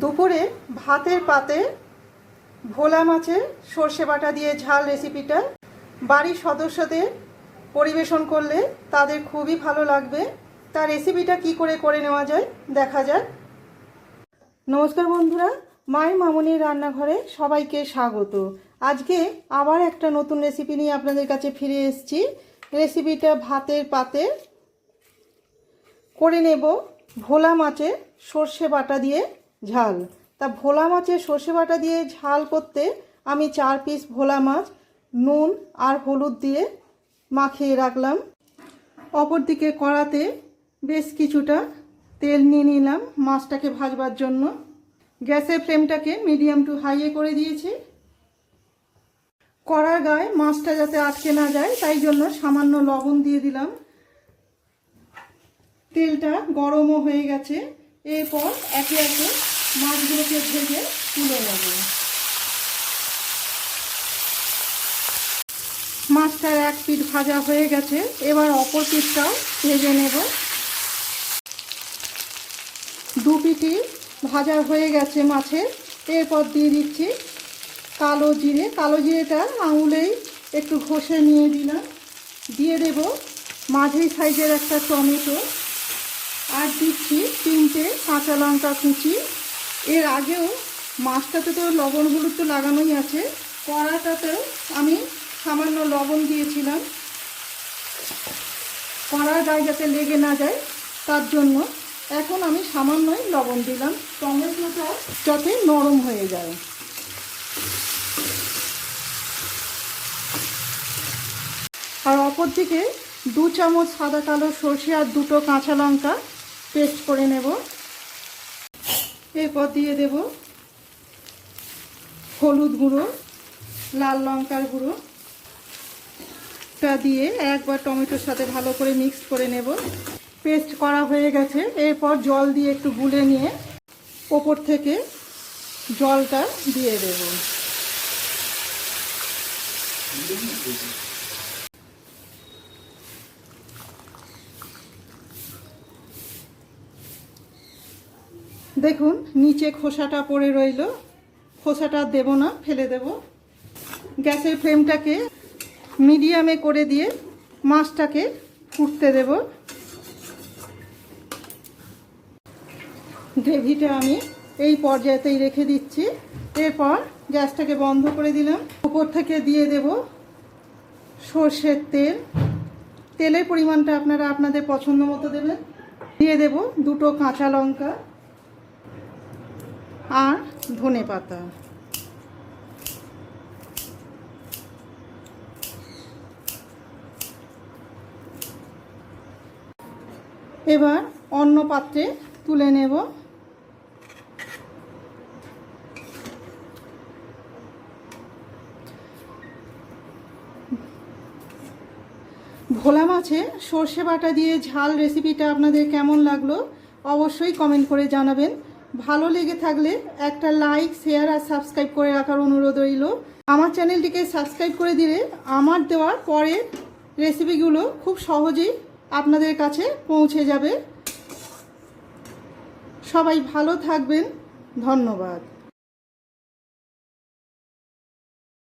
দুপুরে ভাতের পাতে ভোলা মাছের সর্ষে বাটা দিয়ে ঝাল রেসিপিটা বাড়ির সদস্যদের পরিবেশন করলে তাদের খুবই ভালো লাগবে। তার রেসিপিটা কি করে করে নেওয়া যায় দেখা যাক। নমস্কার বন্ধুরা, মায়ের মামনির রান্নাঘরে সবাইকে স্বাগত। আজকে আবার একটা নতুন রেসিপি নিয়ে আপনাদের কাছে ফিরে এসেছি। রেসিপিটা ভাতের পাতে করে নেব ভোলা মাছের সর্ষে বাটা দিয়ে ঝাল। তা ভোলা মাছের সর্ষে বাটা দিয়ে ঝাল করতে আমি চার পিস ভোলা মাছ, নুন আর হলুদ দিয়ে মাখিয়ে রাখলাম। অপরদিকে কড়াতে বেশ কিছুটা তেল নিয়ে নিলাম মাছটাকে ভাজবার জন্য। গ্যাসের ফ্লেমটাকে মিডিয়াম টু হাইয়ে করে দিয়েছি। কড়ার গায়ে মাছটা যাতে আটকে না যায়, তাই জন্য সামান্য লবণ দিয়ে দিলাম। তেলটা গরমও হয়ে গেছে। এরপর একে একে মাছগুলোকে ভেজে তুলে নেব। মাছটার এক পিঠ ভাজা হয়ে গেছে, এবার অপর পিঠটাও ভেজে নেব। দু পিঠি ভাজা হয়ে গেছে মাছের, এরপর দিয়ে দিচ্ছি কালো জিরে। কালো জিরেটা আঙুলেই একটু ঘষে নিয়ে দিলাম। দিয়ে দেব মাঝারি সাইজের একটা টমেটো। আর দিচ্ছি তিনটে কাঁচা লঙ্কা কুচি। এর আগেও মাছটাতে তো লবণ হলুদ তো লাগানোই আছে, কড়াটাতেও আমি সামান্য লবণ দিয়েছিলাম। কড়ার গায়ে যাতে লেগে না যায়, তার জন্য এখন আমি সামান্যই লবণ দিলাম। টমেটোটা যাতে নরম হয়ে যায়। আর অপরদিকে দু চামচ সাদা কালো সর্ষে আর দুটো কাঁচা লঙ্কা পেস্ট করে নেব। এরপর দিয়ে দেব হলুদ গুঁড়ো, লাল লঙ্কার গুঁড়ো। টা দিয়ে একবার টমেটোর সাথে ভালো করে মিক্স করে নেব। পেস্ট করা হয়ে গেছে। এরপর জল দিয়ে একটু গুলে নিয়ে ওপর থেকে জলটা দিয়ে দেব। দেখুন, নিচে খোসাটা পড়ে রইল। খোসাটা দেব না, ফেলে দেব। গ্যাসের ফ্লেমটাকে মিডিয়ামে করে দিয়ে মাছটাকে ফুটতে দেব। গ্রেভিটা আমি এই পর্যায়েতেই রেখে দিচ্ছি। এরপর গ্যাসটাকে বন্ধ করে দিলাম। উপর থেকে দিয়ে দেব সর্ষের তেল। তেলের পরিমাণটা আপনারা আপনাদের পছন্দ মতো দেবেন। দিয়ে দেব দুটো কাঁচা লঙ্কা। আর ধনে পাতা। এবার অন্য পাত্রে তুলে নেব। ভোলা মাছে সর্ষে বাটা দিয়ে ঝাল রেসিপিটা আপনাদের কেমন লাগল অবশ্যই কমেন্ট করে জানাবেন। ভালো লেগে থাকলে একটা লাইক শেয়ার আর সাবস্ক্রাইব করে রাখার অনুরোধ রইল। আমার চ্যানেলটিকে সাবস্ক্রাইব করে দিলে আমার দেওয়ার পরে রেসিপিগুলো খুব সহজেই আপনাদের কাছে পৌঁছে যাবে। সবাই ভালো থাকবেন। ধন্যবাদ।